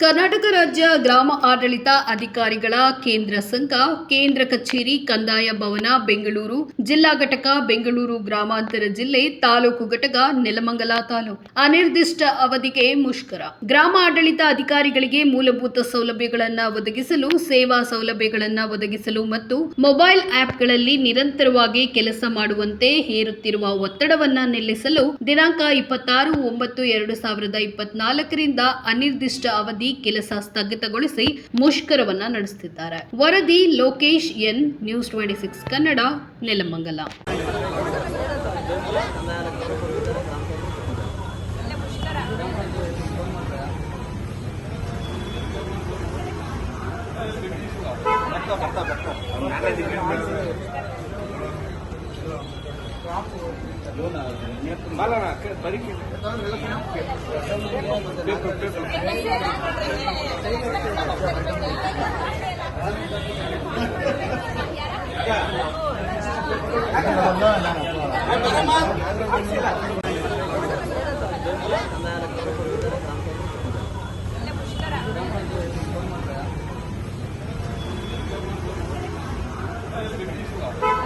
ಕರ್ನಾಟಕ ರಾಜ್ಯ ಗ್ರಾಮ ಆಡಳಿತ ಅಧಿಕಾರಿಗಳ ಕೇಂದ್ರ ಸಂಘ, ಕೇಂದ್ರ ಕಚೇರಿ, ಕಂದಾಯ ಭವನ, ಬೆಂಗಳೂರು, ಜಿಲ್ಲಾ ಘಟಕ, ಬೆಂಗಳೂರು ಗ್ರಾಮಾಂತರ ಜಿಲ್ಲೆ, ತಾಲೂಕು ಘಟಕ, ನೆಲಮಂಗಲ ತಾಲೂಕು. ಅನಿರ್ದಿಷ್ಟ ಅವಧಿಗೆ ಮುಷ್ಕರ. ಗ್ರಾಮ ಆಡಳಿತ ಅಧಿಕಾರಿಗಳಿಗೆ ಮೂಲಭೂತ ಸೌಲಭ್ಯಗಳನ್ನು ಒದಗಿಸಲು, ಸೇವಾ ಸೌಲಭ್ಯಗಳನ್ನು ಒದಗಿಸಲು ಮತ್ತು ಮೊಬೈಲ್ ಆಪ್ಗಳಲ್ಲಿ ನಿರಂತರವಾಗಿ ಕೆಲಸ ಮಾಡುವಂತೆ ಹೇರುತ್ತಿರುವ ಒತ್ತಡವನ್ನು ನಿಲ್ಲಿಸಲು ದಿನಾಂಕ ಇಪ್ಪತ್ತಾರು ಒಂಬತ್ತು ಎರಡು ಸಾವಿರದ ಇಪ್ಪತ್ನಾಲ್ಕರಿಂದ ಅನಿರ್ದಿಷ್ಟ ಅವಧಿ ಕೆಲಸ ಸ್ಥಗಿತಗೊಳಿಸಿ ಮುಷ್ಕರವನ್ನ ನಡೆಸುತ್ತಿದ್ದಾರೆ ವರದಿ Lokesh N news twenty six Kannada Nelamangala. Balanna ಬರಿಕೆ ಬೇಕು ಬೇಕು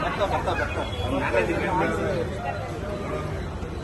ಬರ್ತಾ ಬರ್ತಾ ಬರ್ತಾ